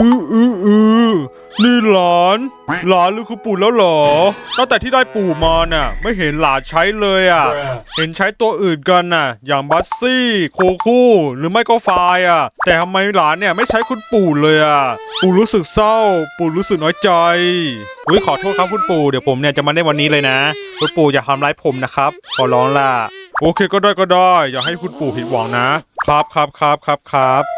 อืออืออือนี่หลาน หลานหรือคือปู่แล้วเหรอ ตั้งแต่ที่ได้ปู่มาน่ะ ไม่เห็นหลานใช้เลยอะ เห็นใช้ตัวอื่นกันน่ะ อย่างบัสซี่โคคูหรือไม่ก็ไฟายอะ แต่ทำไมหลานเนี่ยไม่ใช้คุณปู่เลยอะ ปู่รู้สึกเศร้า ปู่รู้สึกน้อยใจอุ้ยขอโทษครับคุณปู่เดี๋ยวผมเนี่ยจะมาในวันนี้เลยนะ คุณปู่อย่าทำร้ายผมนะครับ ขอร้องล่ะ โอเคก็ได้ก็ได้ อย่าให้คุณปู่ผิดหวังนะครับครับครับครับครับ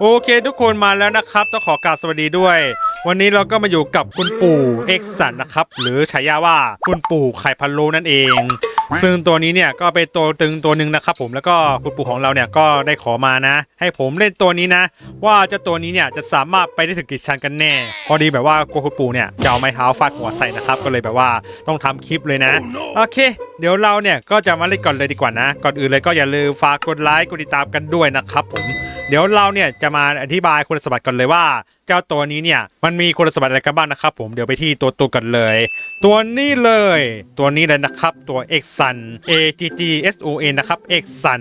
โอเคทุกคนมาแล้วนะครับต้องขอกราบสวัสดีด้วย วันนี้เราก็มาอยู่กับคุณปู่เอ็กซันนะครับ หรือฉายาว่าคุณปู่ไข่พะโล้นั่นเอง ซึ่งตัวนี้เนี่ยก็เป็นตัวตึงตัวหนึ่งนะครับผมแล้วก็คุณปู่ของเราเนี่ยก็ได้ขอมานะ ให้ผมเล่นตัวนี้นะ ว่าเจ้าตัวนี้เนี่ยจะสามารถไปได้ถึงกี่ชั้นกันแน่ พอดีแบบว่ากลัวคุณปู่เนี่ยจะเอาไม้เท้าฟาดหัวใส่นะครับก็เลยแบบว่าต้องทำคลิปเลยนะโอเค เดี๋ยวเราเนี่ยก็จะมาเล่นก่อนเลยดีกว่านะ ก่อนอื่นเลยก็อย่าลืมฝากกดไลค์กดติดตามกันด้วยนะครับผม ดี๋ยวเราเนี่ยจะมาอธิบายคุณสมบัติกันเลยว่า เจ้าตัวนี้เนี่ยมันมีคุณสมบัติอะไรกันบ้างนะครับ ผมเดี๋ยวไปที่ตัวตัวกันเลย ตัวนี้เลย ตัวนี้เลยนะครับตัว X Sun A G G S O N นะครับ X Sun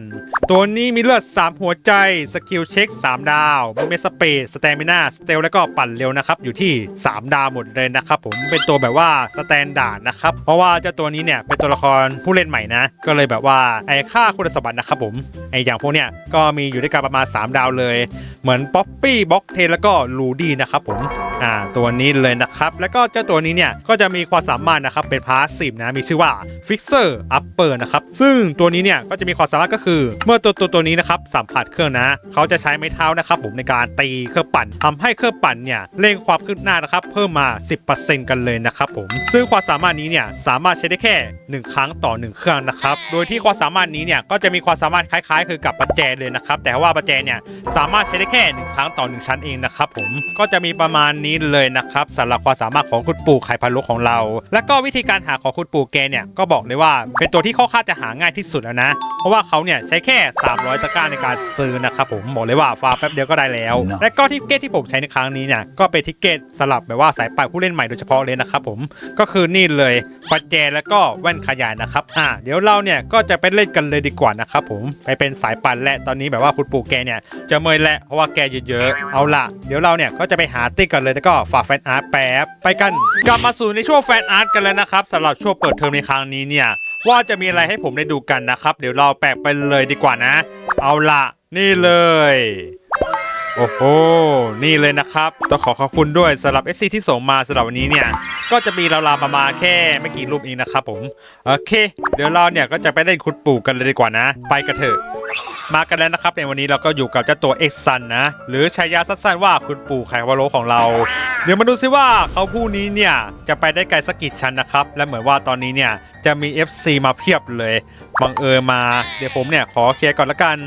ตัวนี้มีเลือด 3 หัวใจสกิลเช็ค 3 ดาวมูเมสเปดสเตมินาสเตลแล้วก็ปั่นเร็วนะครับอยู่ที่ 3 ดาวหมดเลยนะครับผมเป็นตัวแบบว่าสแตนดาร์ดนะครับเพราะว่าเจ้าตัวนี้เนี่ยเป็นตัวละครผู้เล่นใหม่นะ ก็เลยแบบว่าไอ้ค่าคุณสมบัตินะครับผมไอ้อย่างพวกเนี้ยก็มีอยู่ด้วยกันประมาณ 3 ดาวเลย เหมือนป๊อปปี้บ็อกเทนแล้วก็ลูดี้นะครับผมอ่าตัวนี้เลยนะครับ แล้วก็เจ้าตัวนี้เนี่ยก็จะมีความสามารถนะครับเป็นพาสซีฟนะมีชื่อว่า Fixer Upper นะครับซึ่งตัวนี้เนี่ยก็จะมีความสามารถก็คือ เมื่อตัวตัวตัวนี้นะครับสัมผัสเครื่องนะ เขาจะใช้ไม้เท้านะครับผมในการตีเครื่องปั่นทำให้เครื่องปั่นเนี่ยเร่งความคืบหน้านะครับเพิ่มมา 10%กันเลยนะครับผมซึ่งความสามารถนี้เนี่ยสามารถใช้ได้แค่ 1 ครั้งต่อ 1 เครื่องนะครับโดยที่ความสามารถนี้เนี่ยก็จะมีความสามารถคล้ายๆ คือกับประแจเลยนะครับแต่ว่าประแจเนี่ยสามารถใช้ได้แค่1ครั้งต่อ1ชั้นเองนะครับผมก็จะมีประมาณนี้เลยนะครับสำหรับความสามารถของคุณปู่ไข่พะโล้ของเรา แล้วก็วิธีการหาของคุณปู่แกเนี่ยก็บอกเลยว่าเป็นตัวที่ค่อนข้างจะหาง่ายที่สุดแล้วนะ เพราะว่าเขาเนี่ยใช้แค่ 300 ตะกร้าในการซื้อนะครับผมบอกเลยว่าฟาร์มแป๊บเดียวก็ได้แล้ว และก็ทิกเก็ตที่ผมใช้ในครั้งนี้เนี่ยก็เป็นทิกเก็ตสำหรับแบบว่าสายป่ายผู้เล่นใหม่โดยเฉพาะเลยนะครับผมก็คือนี่เลยปัจแจแล้วก็แว่นขยายนะครับอ่าเดี๋ยวเราเนี่ยก็จะไปเล่นกันเลยดีกว่านะครับผมไปเป็นสายปั่นและตอนนี้แบบว่าคุณปู่แกเนี่ยจะเมยแหละเพราะว่าแกเยอะๆ เอาล่ะ เดี๋ยวเราเนี่ยก็จะไปหาติ๊กกันเลยแล้วก็ฝากแฟนอาร์ตแป๊บไปกันกลับมาสู่ในช่วงแฟนอาร์ตกันแล้วนะครับสำหรับช่วงเปิดเทอมในครั้งนี้เนี่ยว่าจะมีอะไรให้ผมได้ดูกันนะครับ เดี๋ยวเราแปลไปเลยดีกว่านะ เอาล่ะ นี่เลย โอ้โห นี่เลยนะครับ ต้องขอขอบคุณด้วยสำหรับ SC ที่ส่งมาสำหรับวันนี้เนี่ย ก็จะมีราวๆประมาณแค่ไม่กี่รูปเองนะครับผม โอเค เดี๋ยวเราเนี่ยก็จะไปเล่นคุดปู่กันเลยดีกว่านะ ไปกันเถอะ มากันแล้วนะครับในวันนี้เราก็อยู่กับเจ้าตัว X Sun นนะ หรือฉายาสั้นๆว่าคุณปู่ไขวโลของเรา เดี๋ยวมาดูซิว่าเขาผู้นี้เนี่ยจะไปได้ไกลสักกี่ชั้นนะครับ และเหมือนว่าตอนนี้เนี่ยจะมี FC มาเพียบเลย บังเอิญมา เดี๋ยวผมเนี่ยขอเคลียร์ก่อนละกัน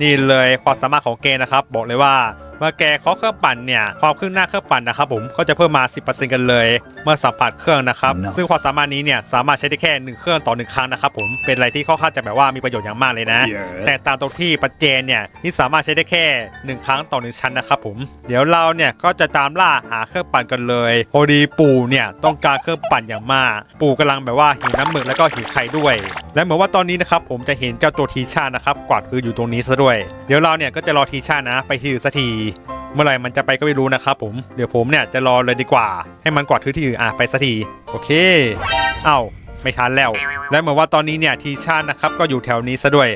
นี่เลยความสามารถของเกนะครับ บอกเลยว่า เมื่อแกเคาะเครื่องปั่นเนี่ยความขึ้นหน้าเครื่องปั่นนะครับผมก็จะเพิ่มมา 10%กันเลย เมื่อสัมผัสเครื่องนะครับ No. ซึ่งความสามารถนี้เนี่ยสามารถใช้ได้แค่หนึ่งเครื่องต่อหนึ่งครั้งนะครับผมเป็นอะไรที่ค่อนข้างจะแบบว่ามีประโยชน์อย่างมากเลยนะ แต่ตามตรงที่ปัจเจนเนี่ยที่สามารถใช้ได้แค่ 1 ครั้งต่อ 1 ชั้นนะครับผมเดี๋ยวเราเนี่ยก็จะตามล่าหาเครื่องปั่นกันเลยพอดีปู่เนี่ยต้องการเครื่องปั่นอย่างมาก ปู่กำลังแบบว่าหิวน้ำหมึกแล้วก็หิวไข่ด้วย และเหมือนว่าตอนนี้นะครับผมจะเห็นเจ้าตัวทีชานะครับกวาดพื้นอยู่ตรงนี้ซะด้วย เดี๋ยวเราเนี่ยก็จะรอทีชานะ ไปที่อื่นสักทีเมื่อไหร่มันจะไปก็ไม่รู้นะครับผม เดี๋ยวผมเนี่ยจะรอเลยดีกว่า ให้มันกวาดพื้นที่อื่นอะไปสักที โอเค เอ้า ไม่ช้าแล้ว และเหมือนว่าตอนนี้เนี่ยทีชาตินะครับก็อยู่แถวนี้ซะด้วย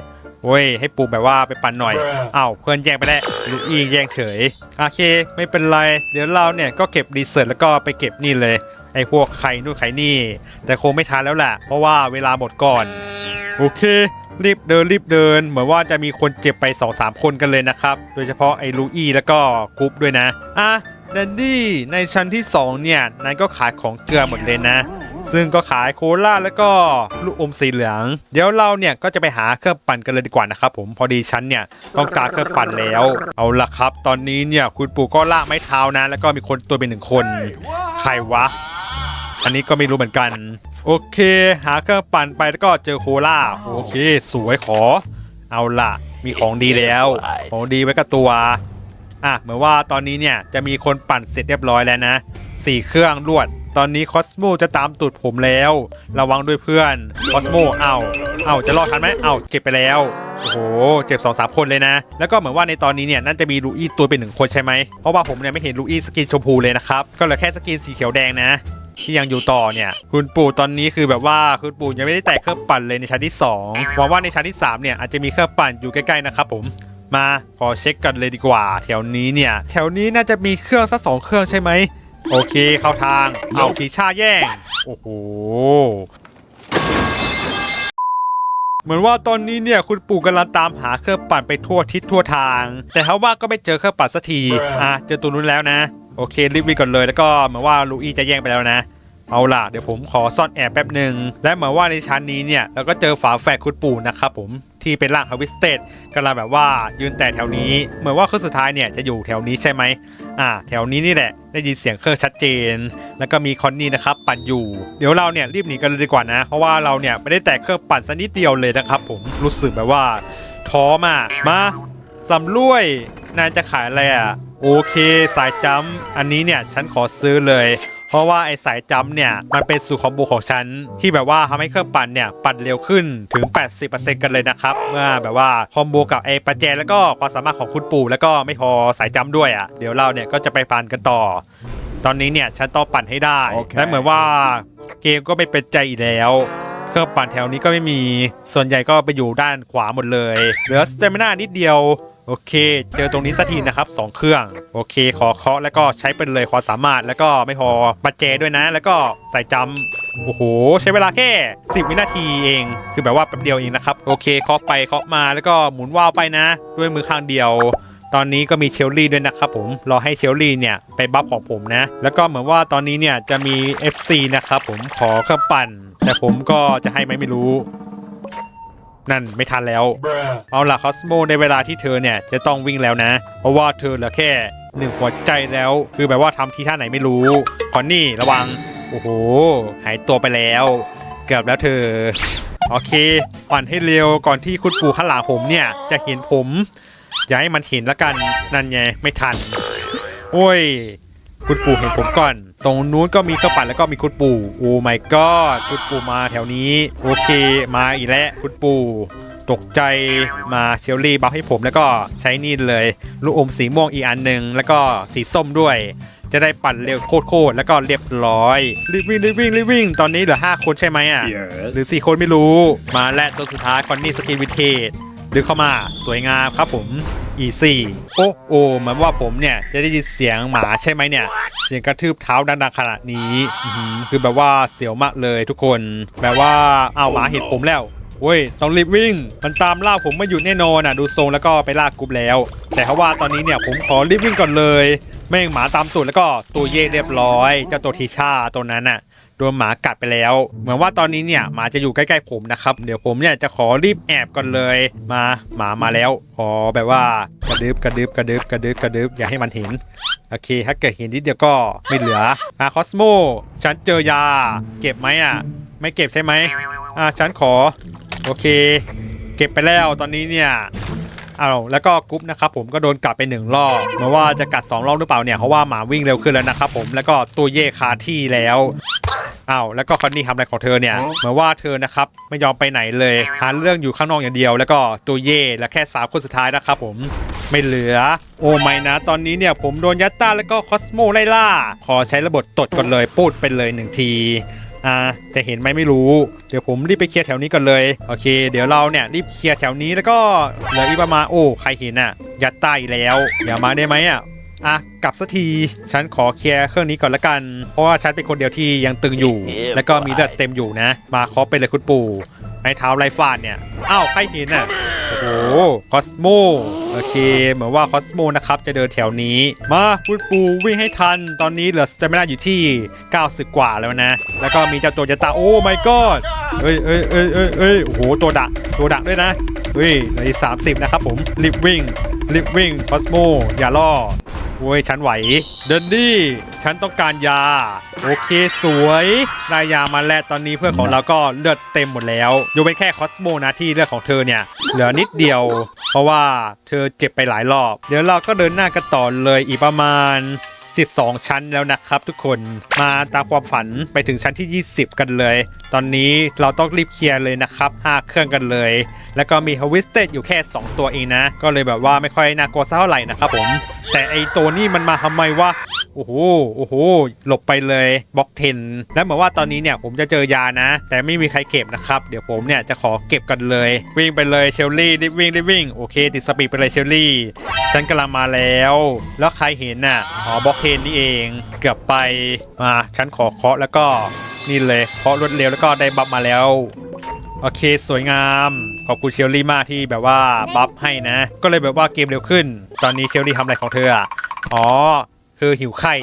เว้ยให้ปูแบบว่าไปปั่นหน่อย เอ้าเพื่อนแย่งไปแล้วลูกอีแย่งเฉย โอเค ไม่เป็นไร เดี๋ยวเราเนี่ยก็เก็บดีเซิร์ตแล้วก็ไปเก็บนี่เลย ไอ้พวกไข่นู่นไข่นี่ แต่คงไม่ทันแล้วแหละเพราะว่าเวลาหมดก่อน โอเค รีบเดินรีบเดิน เหมือนว่าจะมีคนเจ็บไป2อสามคนกันเลยนะครับ โดยเฉพาะไอ้ลูอี้แล้วก็กรุ๊ปด้วยนะอะแดนดี้ในชั้นที่ 2 เนี่ยนายก็ขายของเกลือหมดเลยนะ ซึ่งก็ขายโคลาแล้วก็ลูกอมสีเหลือง เดี๋ยวเราเนี่ยก็จะไปหาเครื่องปั่นกันเลยดีกว่านะครับผมพอดีฉันเนี่ยต้องการเครื่องปั่นแล้ว เอาละครับ ตอนนี้เนี่ยคุณปู่ก็ลากไม้เท้านะ แล้วก็มีคนตัวเป็นหนึ่งคน ใครวะ อันนี้ก็ไม่รู้เหมือนกัน โอเค หาเครื่องปั่นไปแล้วก็เจอโคลาโอเค สวยขอ เอาล่ะ มีของดีแล้วของดีไว้กับตัวอะเหมือนว่าตอนนี้เนี่ยจะมีคนปั่นเสร็จเรียบร้อยแล้วนะสี่เครื่องรวด ตอนนี้คอสโมจะตามตูดผมแล้ว ระวังด้วยเพื่อนคอสโมเอ้าเอ้าจะรอดทันไหมเอ้าเจ็บไปแล้วโอ้โหเจ็บสองสามคนเลยนะ แล้วก็เหมือนว่าในตอนนี้เนี่ยน่าจะมีลูอี้ตัวเป็นหนึ่งคนใช่ไหมเพราะว่าผมเนี่ยไม่เห็นลูอี้สกินชมพูเลยนะครับ ก็เหลือแค่สกินสีเขียวแดงนะ ที่ยังอยู่ต่อเนี่ย คุณปู่ตอนนี้คือแบบว่าคุณปู่ยังไม่ได้แตะเครื่องปั่นเลยในชั้นที่2หวังว่าในชั้นที่3เนี่ยอาจจะมีเครื่องปั่นอยู่ใกล้ๆนะครับผมมาขอเช็คกันเลยดีกว่า แถวนี้เนี่ย แถวนี้น่าจะมีเครื่องสักสองเครื่องใช่ไหมโอเคเข้าทางเอาผีชาแย่งโอ้โหเหมือนว่าตอนนี้เนี่ยคุณปู่กำลังตามหาเครื่องปั่นไปทั่วทิศทั่วทาง แต่เขาว่าก็ไม่เจอเครื่องปั่นสักทีอะเจอตัวนู้นแล้วนะ โอเครีบวิ่งก่อนเลยแล้วก็เหมือนว่าลูอี้จะแย่งไปแล้วนะ เอาล่ะเดี๋ยวผมขอซ่อนแอบแป๊บหนึ่งและเหมือนว่าในชั้นนี้เนี่ยเราก็เจอฝาแฝดคุณปู่นะครับผมที่เป็นร่างฮาวิสเตดกำลังแบบว่ายืนแต่แถวนี้ เหมือนว่าเครื่องสุดท้ายเนี่ยจะอยู่แถวนี้ใช่ไหมอ่า แถวนี้นี่แหละ ได้ยินเสียงเครื่องชัดเจน แล้วก็มีคอนนี่นะครับปั่นอยู่ เดี๋ยวเราเนี่ยรีบหนีกันเลยดีกว่านะ เพราะว่าเราเนี่ยไม่ได้แตะเครื่องปั่นสักนิดเดียวเลยนะครับ ผมรู้สึกแบบว่าท้อมากมาสำรวยนายจะขายอะไรอะ โอเคสายจัมป์อันนี้เนี่ยฉันขอซื้อเลย เพราะว่าไอ้สายจัมป์เนี่ยมันเป็นสูตรคอมโบของฉัน ที่แบบว่าทำให้เครื่องปั่นเนี่ยปั่นเร็วขึ้นถึง 80%กันเลยนะครับ เมื่อแบบว่าคอมโบกับไอ้ประแจแล้วก็ความสามารถของคุณปู่แล้วก็ไม่พอสายจัมป์ด้วยอะเดี๋ยวเราเนี่ยก็จะไปปั่นกันต่อ ตอนนี้เนี่ยฉันต้องปั่นให้ได้โอเคและเหมือนว่าเกมก็ไม่เป็นใจอีกแล้วเครื่องปั่นแถวนี้ก็ไม่มีส่วนใหญ่ก็ไปอยู่ด้านขวาหมดเลยเหลือสเตมินานิดเดียว โอเค เจอตรงนี้สักทีนะครับสองเครื่อง โอเค ขอเคาะแล้วก็ใช้เป็นเลยความสามารถแล้วก็ไม่พอปัจเจด้วยนะ แล้วก็ใส่จำโอ้โห ใช้เวลาแค่ 10 วินาทีเอง คือแบบว่าแป๊บเดียวเองนะครับ โอเคเคาะไปเคาะมาแล้วก็หมุนว่าวไปนะ ด้วยมือข้างเดียวตอนนี้ก็มีเชลลี่ด้วยนะครับผม รอให้เชลลี่เนี่ยไปบัฟของผมนะ แล้วก็เหมือนว่าตอนนี้เนี่ยจะมี FC นะครับผมขอเครื่องปั่น แต่ผมก็จะให้ไหมไม่รู้ นั่นไม่ทันแล้ว เอาล่ะคอสโมในเวลาที่เธอเนี่ยจะต้องวิ่งแล้วนะ เพราะว่าเธอเหลือแค่หนึ่งหัวใจแล้ว คือแบบว่าทำทีท่าไหนไม่รู้คอนนี่ระวัง โอ้โห หายตัวไปแล้ว เกือบแล้วเธอ โอเค ปั่นให้เร็วก่อนที่คุณปู่ข้างหลังผมเนี่ย จะเห็นผม อย่าให้มันเห็นละกัน นั่นไงไม่ทัน โอ้ย คุณปู่เห็นผมก่อน ตรงนู้นก็มีเครื่องปั่นแล้วก็มีคุณปู่โอ้ my god คุณปู่มาแถวนี้ โอเค มาอีกแล้วคุณปู่ตกใจมาเชลลี่บัฟให้ผมแล้วก็ใช้นี่เลย ลูกอมสีม่วงอีกอันหนึ่งแล้วก็สีส้มด้วย จะได้ปั่นเร็วโคตรๆแล้วก็เรียบร้อยรีบวิ่งรีบวิ่งรีบวิ่งตอนนี้เหลือ 5 คนใช่ไหมอะ หรือ 4 คนไม่รู้มาและตัวสุดท้ายคอนนี่สกินวิเทจ ดึงเข้ามาสวยงามครับผมอีซี่โอ้โอ้เหมือนว่าผมเนี่ย จะได้ยินเสียงหมาใช่ไหมเนี่ย เสียงกระทืบเท้าดังๆขนาดนี้ คือแบบว่าเสียวมากเลยทุกคน แบบว่าเอาหมาเห็นผมแล้วเว้ยต้องรีบวิ่ง มันตามล่าผมไม่หยุดแน่นอนอะ ดูทรงแล้วก็ไปลากกรุ๊ปแล้ว แต่เขาะว่าตอนนี้เนี่ยผมขอรีบวิ่งก่อนเลย แม่งหมาตามตูดแล้วก็ตัวเย่เรียบร้อย เจ้าตัวทีชาตัวนั้นน่ะ โดนหมากัดไปแล้ว เหมือนว่าตอนนี้เนี่ยหมาจะอยู่ใกล้ๆผมนะครับ เดี๋ยวผมเนี่ยจะขอรีบแอบก่อนเลยมาหมามาแล้วขอแบบว่ากระดึบกระดึบกระดึบกระดึบกระดึบอย่าให้มันเห็นโอเค ถ้าเกิดเห็นนิดเดียวก็ไม่เหลืออะคอสโมฉันเจอยา เก็บไหมอะ ไม่เก็บใช่ไหมอะฉันขอ โอเค เก็บไปแล้วตอนนี้เนี่ยอ้าวแล้วก็กรุ๊ปนะครับผมก็โดนกัดไปหนึ่งรอบมาว่าจะกัดสองรอบหรือเปล่าเนี่ยเพราะว่าหมาวิ่งเร็วขึ้นแล้วนะครับผมแล้วก็ตัวเย่คาที่แล้ว อ้าวแล้วก็คอนนี่ทำอะไรของเธอเนี่ยเหมือนว่าเธอนะครับไม่ยอมไปไหนเลย หาเรื่องอยู่ข้างนอกอย่างเดียว แล้วก็ตัวเย่และแค่สามคนสุดท้ายนะครับผมไม่เหลือ โอ้ไม่นะ ตอนนี้เนี่ยผมโดนยัตตาแล้วก็คอสโมไล่ล่า ขอใช้ระบบตดก่อนเลยปูดไปเลยหนึ่งทีอ่าจะเห็นไหมไม่รู้ เดี๋ยวผมรีบไปเคลียร์แถวนี้ก่อนเลย โอเค เดี๋ยวเราเนี่ยรีบเคลียร์แถวนี้แล้วก็เหลืออีกประมาณโอ้ใครเห็นอะ ยัดใต้อีกแล้วเดี๋ยวมาได้ไหมอะ อะกลับสักที ฉันขอเคลียร์เครื่องนี้ก่อนละกัน เพราะว่าฉันเป็นคนเดียวที่ยังตึงอยู่ แล้วก็มีเลือดเต็มอยู่นะ มาเคาะไปเลยคุณปู่ไม้เท้าไรฟาดเนี่ย อ้าวใครเห็นอะ โอ้โห คอสโม โอเค เหมือนว่าคอสโมนะครับ จะเดินแถวนี้ มาคุณปูวิ่งให้ทัน ตอนนี้เหลือสเตมินาอยู่ที่ 90 กว่าแล้วนะ แล้วก็มีเจ้าตัวยาตา โอ้ my god เอ้ยเอ้ยเอ้ยเอ้ยเอ้ยโอ้โห ตัวดัก ตัวดักด้วยนะเฮ้ยเหลืออีก30 นะครับผม รีบวิ่ง รีบวิ่ง คอสโม อย่าล่อ โอ้ยฉันไหว เดินดี้ ฉันต้องการยา โอเคสวยได้ยามาแล้วตอนนี้เพื่อนของเราก็เลือดเต็มหมดแล้วยกเว้นแค่คอสโมนะที่เลือดของเธอเนี่ย เหลือนิดเดียว เพราะว่าเธอเจ็บไปหลายรอบ เดี๋ยวเราก็เดินหน้ากันต่อเลยอีกประมาณ 12 ชั้นแล้วนะครับทุกคนมาตามความฝันไปถึงชั้นที่ 20 กันเลย ตอนนี้เราต้องรีบเคลียร์เลยนะครับ 5 เครื่องกันเลย แล้วก็มีฮวิสเตดอยู่แค่ 2 ตัวเองนะ ก็เลยแบบว่าไม่ค่อยน่ากลัวเท่าไหร่นะครับผม แต่ไอตัวนี้มันมาทำไมวะโอ้โห โอ้โห หลบไปเลยบล็อกเทน แล้วเหมือนว่าตอนนี้เนี่ยผมจะเจอยานะ แต่ไม่มีใครเก็บนะครับ เดี๋ยวผมเนี่ยจะขอเก็บกันเลย วิ่งไปเลยเชลลี่รีบวิ่งรีบวิ่ง โอเค ติดสปีดไปเลยเชลลี่ ฉันกำลังมาแล้ว แล้วใครเห็นน่ะ อ๋อบล็อกเทนนี่เองเกือบไปมาฉันขอเคาะแล้วก็นี่เลยเคาะรวดเร็วแล้วก็ได้บัฟมาแล้ว โอเคสวยงาม ขอบคุณเชลลี่มากที่แบบว่าบัฟให้นะ ก็เลยแบบว่าเกมเร็วขึ้น ตอนนี้เชลลี่ทำอะไรของเธออ๋อคือหิวไข่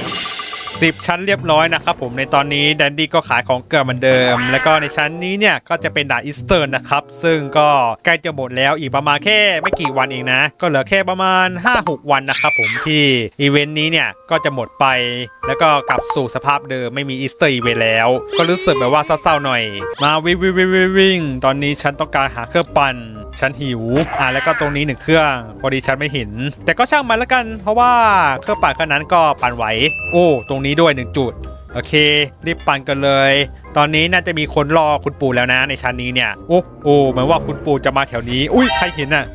สิบชั้นเรียบร้อยนะครับผมในตอนนี้แดนดี้ก็ขายของเกลือเหมือนเดิม แล้วก็ในชั้นนี้เนี่ยก็จะเป็นด่านอีสเทิร์นะครับซึ่งก็ใกล้จะหมดแล้วอีกประมาณแค่ไม่กี่วันเองนะ ก็เหลือแค่ประมาณ 5-6 วันนะครับผมที่อีเวนต์นี้เนี่ยก็จะหมดไป แล้วก็กลับสู่สภาพเดิมไม่มีอีสเตอร์อีเวนต์แล้ว ก็รู้สึกแบบว่าเศร้าๆหน่อย มาวิ่งวิ่งวิ่งวิ่งวิ่งตอนนี้ฉันต้องการหาเครื่องปั่นฉันหิว อ่าแล้วก็ตรงนี้หนึ่งเครื่องพอดีฉันไม่เห็น แต่ก็ช่างมันแล้วกัน เพราะว่าเครื่องปั่นเครื่องนั้นก็ปั่นไหว โอ้ ตรงนี้ด้วยหนึ่งจุด โอเค รีบปั่นกันเลย ตอนนี้น่าจะมีคนรอคุณปู่แล้วนะในชั้นนี้เนี่ย โอ้โอ้เหมือนว่าคุณปู่จะมาแถวนี้ อุ้ยใครเห็นน่ะ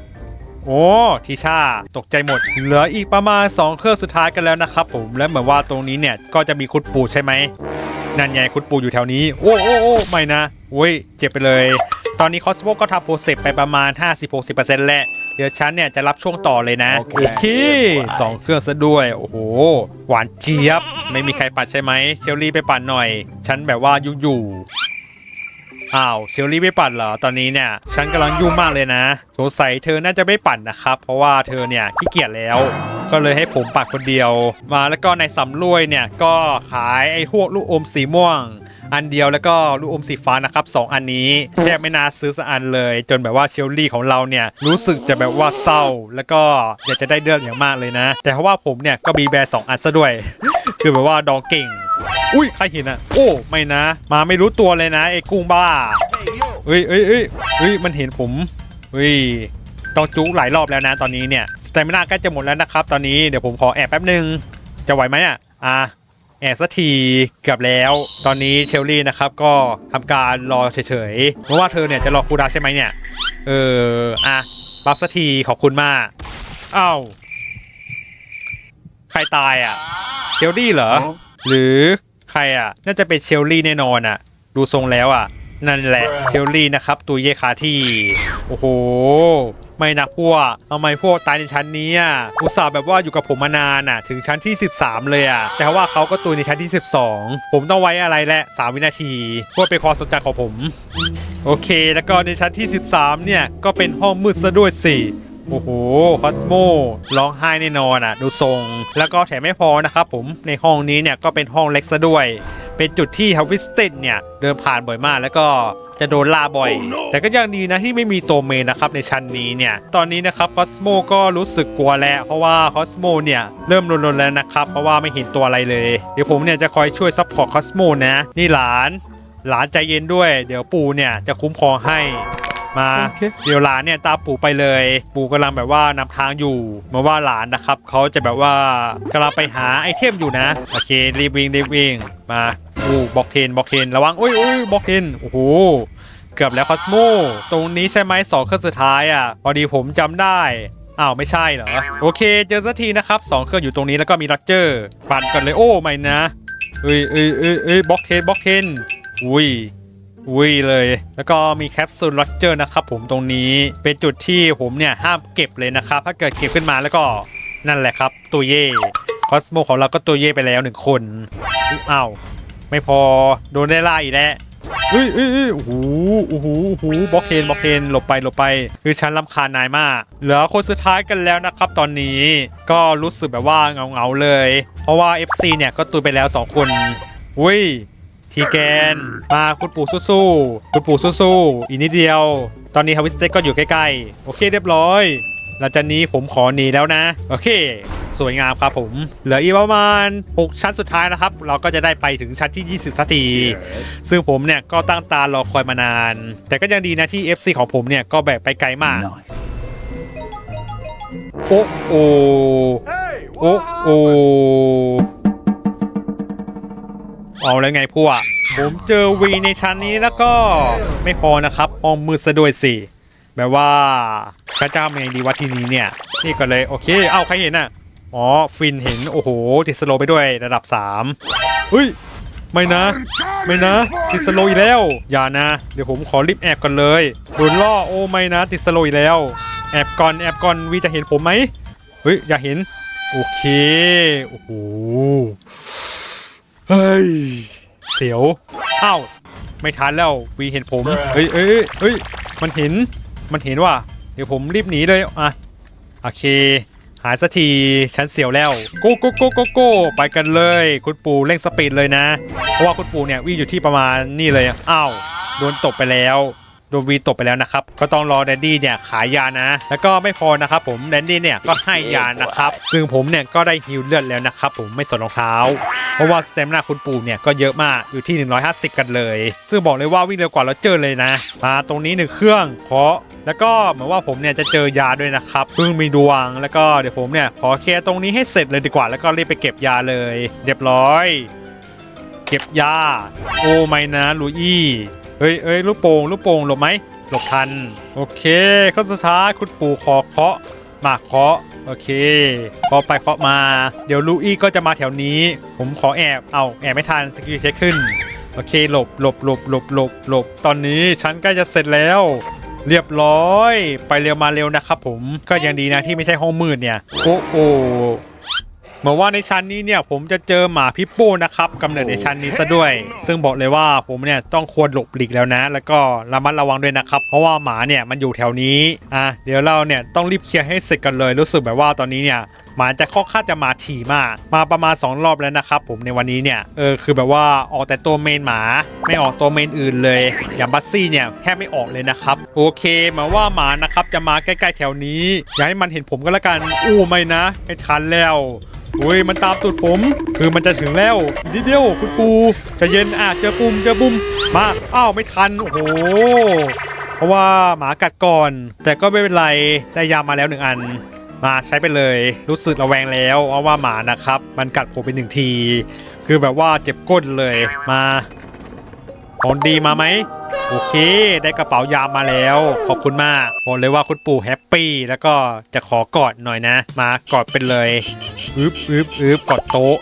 โอ้ทิชาตกใจหมด เหลืออีกประมาณ 2 เครื่องสุดท้ายกันแล้วนะครับผมและเหมือนว่าตรงนี้เนี่ยก็จะมีคุณปู่ใช่ไหมนั่นไงคุณปู่อยู่แถวนี้ โอ้โอ้โอ้ไม่นะโอ้ยเจ็บไปเลย ตอนนี้คอสโมก็ทำโปรเซสไปประมาณ 50-60%แล้วเดี๋ยวฉันเนี่ยจะรับช่วงต่อเลยนะ โอเคโอเคสองเครื่องซะด้วย โอ้โห หวานเจี๊ยบ ไม่มีใครปั่นใช่ไหมเชลลี่ไปปั่นหน่อย ฉันแบบว่ายุ่งอยู่อ้าวเชลลี่ไม่ปั่นเหรอตอนนี้เนี่ยฉันกำลังยุ่งมากเลยนะสงสัยเธอน่าจะไม่ปั่นนะครับ เพราะว่าเธอเนี่ยขี้เกียจแล้ว ก็เลยให้ผมปักคนเดียว มาแล้วก็ในสำรวยเนี่ยก็ขายไอ้พวกลูกอมสีม่วง อันเดียวแล้วก็ลูกอมสีฟ้านะครับสองอันนี้แทบไม่น่าซื้อสักอันเลย จนแบบว่าเชลลี่ของเราเนี่ยรู้สึกจะแบบว่าเศร้า แล้วก็อยากจะได้เลือกอย่างมากเลยนะ แต่เพราะว่าผมเนี่ยก็มีแบร์สองอันซะด้วย คือแบบว่าดองเก่ง อุ้ยใครเห็นอะ โอ้ไม่นะ มาไม่รู้ตัวเลยนะไอ้กุ้งบ้าเฮ้ยเฮ้ยเฮ้ยเฮ้ยมันเห็นผมเฮ้ยต้องจุกหลายรอบแล้วนะตอนนี้เนี่ยสเตมิน่าใกล้จะหมดแล้วนะครับ ตอนนี้เดี๋ยวผมขอแอบแป๊บหนึ่งจะไหวไหมอะอะ แอบสักทีเกือบแล้ว ตอนนี้เชลลี่นะครับก็ทำการรอเฉยๆเพราะว่าเธอเนี่ยจะรอคูดาใช่ไหมเนี่ย เอออะรับสักทีขอบคุณมากอ้าวใครตายอะเชลลี่เหรอ หรือใครอะ น่าจะเป็นเชลลี่แน่นอนอะ ดูทรงแล้วอะ นั่นแหละเชลลี่นะครับ ตัวเยคาที่ โอ้โห ไม่นะพวกทำไมพวกตายในชั้นนี้อะอุตส่าห์แบบว่าอยู่กับผมมานานอะ ถึงชั้นที่ 13 เลยอะ แต่ว่าเขาก็ตัวในชั้นที่ 12 ผมต้องไว้อะไรแหละ3วินาทีเพื่อเป็นความสนใจของผม โอเค แล้วก็ในชั้นที่ 13 เนี่ย ก็เป็นห้องมืดซะด้วยสิโอ้โห คอสโมร้องไห้แน่นอนอะ ดูทรง แล้วก็แถมไม่พอนะครับผม ในห้องนี้เนี่ยก็เป็นห้องเล็กซะด้วย เป็นจุดที่ฮัวิสตินเนี่ย เดินผ่านบ่อยมากแล้วก็ จะโดนล่าบ่อย แต่ก็ยังดีนะที่ไม่มีตัวเมนนะครับในชั้นนี้เนี่ย ตอนนี้นะครับคอสโมก็รู้สึกกลัวแล้ว เพราะว่าคอสโมเนี่ยเริ่มลนๆแล้วนะครับ เพราะว่าไม่เห็นตัวอะไรเลย เดี๋ยวผมเนี่ยจะคอยช่วยซัพพอร์ตคอสโมนะ นี่หลาน หลานใจเย็นด้วย เดี๋ยวปู่เนี่ยจะคุ้มครองให้มาโอเคเดี๋ยวหลานเนี่ยตามปู่ไปเลย ปู่กำลังแบบว่านำทางอยู่เมาว่าหลานนะครับเขาจะแบบว่ากำลังไปหาไอเทมอยู่นะ โอเครีบวิ่งรีบวิ่งมา อู้บล็อกเทนบล็อกเทนระวังอุ้ยอุ้ยบล็อกเทนโอ้โหเกือบแล้วคอสโมตรงนี้ใช่ไหมสองเครื่องสุดท้ายอะพอดีผมจำได้อ้าวไม่ใช่เหรอโอเคเจอสักทีนะครับสองเครื่องอยู่ตรงนี้แล้วก็มีโรเจอร์ปั่นกันเลยโอ้ไม่นะเอ้ยเอ้ยเอ้ยเอ้ยบล็อกเทนบล็อกเทนอุ้ยอุ้ยเลย แล้วก็มีแคปซูลโรเจอร์นะครับผมตรงนี้เป็นจุดที่ผมเนี่ยห้ามเก็บเลยนะครับ ถ้าเกิดเก็บขึ้นมาแล้วก็นั่นแหละครับตัวเย่คอสโมของเราก็ตัวเย่ไปแล้วหนึ่งคนอ้าว ไม่พอโดนได้ล่าอีกแล้วเฮ้ยเฮ้ยเฮ้ยโอ้โหโอ้โหโอ้โหบล็อกเทนบล็อกเทนหลบไปหลบไป คือฉันรำคาญนายมาก เหลือคนสุดท้ายกันแล้วนะครับตอนนี้ ก็รู้สึกแบบว่าเงาเงาๆเลย เพราะว่า FC เนี่ยก็ตุยไปแล้ว 2 คนอุ้ยทีแกน มาคุณปู่สู้ๆคุณปู่สู้ๆอีกนิดเดียว ตอนนี้ฮาวิสเต็กก็อยู่ใกล้ๆ โอเคเรียบร้อย หลังจากนี้ผมขอหนีแล้วนะ โอเค สวยงามครับผม เหลืออีกประมาณ 6 ชั้นสุดท้ายนะครับ เราก็จะได้ไปถึงชั้นที่ 20สักทีซึ่งผมเนี่ยก็ตั้งตารอคอยมานาน แต่ก็ยังดีนะที่ FC ของผมเนี่ยก็แบบไปไกลมากโอ้โอโอ้โอเอาแล้วไงพวกผมเจอวีในชั้นนี้แล้วก็ไม่พอนะครับห้องมืดซะด้วยสิ แบบว่าพระเจ้าเมงดีวะทีนี้เนี่ย นี่ก็เลยโอเค เอ้าใครเห็นอะ อ๋อ ฟินเห็น โอ้โห ติดสโลไปด้วยระดับ3เฮ้ย ไม่นะ ไม่นะ ติดสโลอีกแล้ว อย่านะ เดี๋ยวผมขอรีบแอบกันเลยโดนล่อ โอ้ไม่นะ ติดสโลอีกแล้ว แอบก่อน แอบก่อน วีจะเห็นผมไหมเฮ้ย อย่าเห็น โอเค โอ้โห เฮ้ย เสียว เอ้า ไม่ทันแล้ว วีเห็นผม เฮ้ยเอ้ยเอ้ยเฮ้ย มันเห็น มันเห็นว่า เดี๋ยวผมรีบหนีเลยอะโอเค หายสักทีฉันเสียวแล้วโกโกโกโกโกไปกันเลย คุณปู่เร่งสปีดเลยนะ เพราะว่าคุณปู่เนี่ยวิ่งอยู่ที่ประมาณนี่เลยอ้าวโดนตบไปแล้วโดนวีตบไปแล้วนะครับ ก็ต้องรอแดดดี้เนี่ยขายยานะ แล้วก็ไม่พอนะครับผมแดดดี้เนี่ยก็ให้ยานะครับ ซึ่งผมเนี่ยก็ได้ฮิวเลือดแล้วนะครับผมไม่สนรองเท้า เพราะว่าสเตมนาคุณปู่เนี่ยก็เยอะมากอยู่ที่ 150 กันเลย ซึ่งบอกเลยว่าวิ่งเร็วกว่าเราเจอเลยนะ มาตรงนี้หนึ่งเครื่องเคาะ แล้วก็เหมือนว่าผมเนี่ยจะเจอยาด้วยนะครับเพิ่งมีดวงแล้วก็เดี๋ยวผมเนี่ยขอเคลียร์ตรงนี้ให้เสร็จเลยดีกว่า แล้วก็รีบไปเก็บยาเลยเรียบร้อย เก็บยา โอ้ไม่นะลูอี้เฮ้ยเอ้ยลูกโป่งลูกโป่งหลบไหมหลบทัน โอเคข้อสุดท้ายคุณปู่ขอเคาะมาเคาะโอเคเคาะไปเคาะมา เดี๋ยวลูอี้ก็จะมาแถวนี้ ผมขอแอบเอาแอบไม่ทันสกิลเช็คขึ้นโอเคหลบหลบหลบหลบหลบหลบตอนนี้ฉันใกล้จะเสร็จแล้ว เรียบร้อย ไปเร็วมาเร็วนะครับผมก็ยังดีนะที่ไม่ใช่ห้องมืดเนี่ยโอ้โอเหมือนว่าในชั้นนี้เนี่ยผมจะเจอหมาพิปโป้นะครับกำเนิดในชั้นนี้ซะด้วย ซึ่งบอกเลยว่าผมเนี่ยต้องควรหลบหลีกแล้วนะ แล้วก็ระมัดระวังด้วยนะครับ เพราะว่าหมาเนี่ยมันอยู่แถวนี้อะเดี๋ยวเราเนี่ยต้องรีบเคลียร์ให้เสร็จกันเลย รู้สึกแบบว่าตอนนี้เนี่ย มาจะค่อนข้างจะมาถี่มากมาประมาณ 2 รอบแล้วนะครับผมในวันนี้เนี่ยเออคือแบบว่าออกแต่ตัวเมนหมา ไม่ออกตัวเมนอื่นเลย อย่างบัสซี่เนี่ยแทบไม่ออกเลยนะครับโอเคหมาว่าหมานะครับจะมาใกล้ๆแถวนี้อย่าให้มันเห็นผมก็แล้วกันอู้ไม่นะไม่ทันแล้วอุ้ยมันตามตูดผม คือมันจะถึงแล้วอีกนิดเดียวคุณปูจะเย็นอะเจอปุ่มเจอบุ้มมาอ้าวไม่ทันโอ้โหเพราะว่าหมากัดก่อน แต่ก็ไม่เป็นไรได้ยามาแล้วหนึ่งอัน มาใช้ไปเลยรู้สึกระแวงแล้วเพราะว่าหมานะครับ มันกัดผมไปหนึ่งที คือแบบว่าเจ็บก้นเลยมาของดีมาไหมโอเค ได้กระเป๋ายามาแล้ว ขอบคุณมากบอกเลยว่าคุณปู่แฮปปี้แล้วก็จะขอกอดหน่อยนะ มากอดเป็นเลยอึบอึบอึบกอดโต๊ะ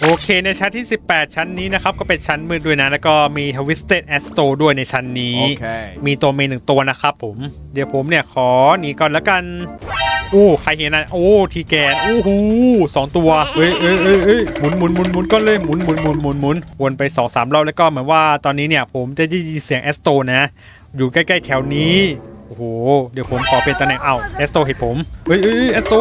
โอเคในชั้นที่ 18 ชั้นนี้นะครับ ก็เป็นชั้นมืดด้วยนะ แล้วก็มี Twisted Astro ด้วยในชั้นนี้ Okay. มีตัวเมนหนึ่งตัวนะครับผม เดี๋ยวผมเนี่ยขอหนีก่อนแล้วกัน โอ้ใครเห็นนะโอ้ทีแกนโอ้โหสองตัวเอ้ยเอ้ยเอ้ยเอ้ยหมุนหมุนหมุนหมุนก็เลยหมุนหมุนหมุนหมุนหมุนวนไปสองสามรอบแล้วก็เหมือนว่าตอนนี้เนี่ยผมจะได้ยินเสียงแอสโตนะ อยู่ใกล้ๆแถวนี้โอ้โห เดี๋ยวผมขอเป็นตำแหน่งเอาแอสโตเห็นผม เฮ้ยเอ้ยเอสโต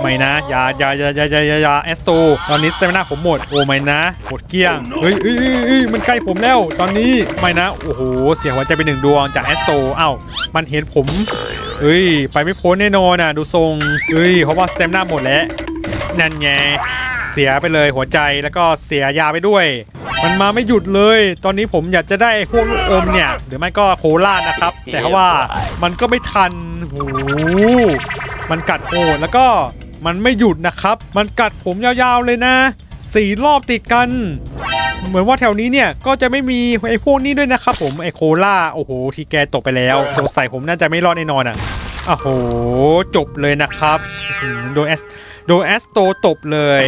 ไม่นะ อย่าอย่าอย่าอย่าอย่าอย่าอย่าแอสโตตอนนี้สเตมินาผมหมด โอ้ไม่นะ หมดเกลี้ยง เฮ้ยเอ้ยเอ้ยเอ้มันใกล้ผมแล้ว ตอนนี้ ไม่นะ โอ้โห เสียงหัวใจเป็นหนึ่งดวงจากแอสโตเอ้า มันเห็นผม เอ้ย ไปไม่พ้นแน่นอนอะ ดูทรงเอ้ยเพราะว่าสเต็มหน้าหมดแล้ว นั่นไง เสียไปเลยหัวใจแล้วก็เสียยาไปด้วย มันมาไม่หยุดเลย ตอนนี้ผมอยากจะได้พวกลูกอมเนี่ย หรือไม่ก็โคลานะครับ แต่ว่ามันก็ไม่ทันโหมันกัดโหดแล้วก็มันไม่หยุดนะครับ มันกัดผมยาวๆเลยนะสี่รอบติดกัน เหมือนว่าแถวนี้เนี่ยก็จะไม่มีไอ้พวกนี้ด้วยนะครับผมไอ้โคล่าโอ้โหทีแกตกไปแล้วสงสัยผมน่าจะไม่รอดแน่นอนอะ โอ้โห จบเลยนะครับโดนแอสโดนแอสโตตบเลย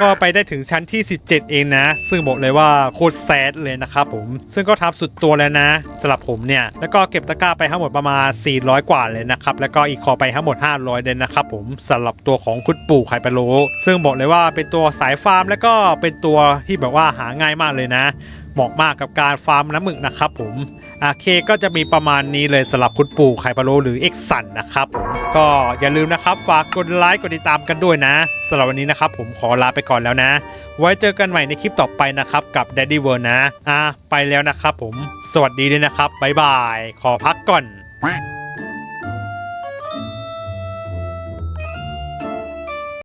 ก็ไปได้ถึงชั้นที่ 17 เองนะ ซึ่งบอกเลยว่าโคตรแซดเลยนะครับผม ซึ่งก็ทำสุดตัวแล้วนะสำหรับผมเนี่ย แล้วก็เก็บตะกร้าไปทั้งหมดประมาณ 400 กว่าเลยนะครับ แล้วก็อีกคอไปทั้งหมด 500เลยนะครับผมสำหรับตัวของคุณปู่ไคปะโลซึ่งบอกเลยว่าเป็นตัวสายฟาร์ม แล้วก็เป็นตัวที่แบบว่าหาง่ายมากเลยนะ เหมาะมากกับการฟาร์มน้ำหมึกนะครับผม อเคก็จะมีประมาณนี้เลยสำหรับคุณปู่ไข่พะโลหรือเอ็กซันนะครับผมก็อย่าลืมนะครับฝากกดไลค์กดติดตามกันด้วยนะสำหรับวันนี้นะครับผมขอลาไปก่อนแล้วนะ ไว้เจอกันใหม่ในคลิปต่อไปนะครับกับ Daddy World นะอะไปแล้วนะครับผมสวัสดีด้วยนะครับบ๊ายบาย ขอพักก่อน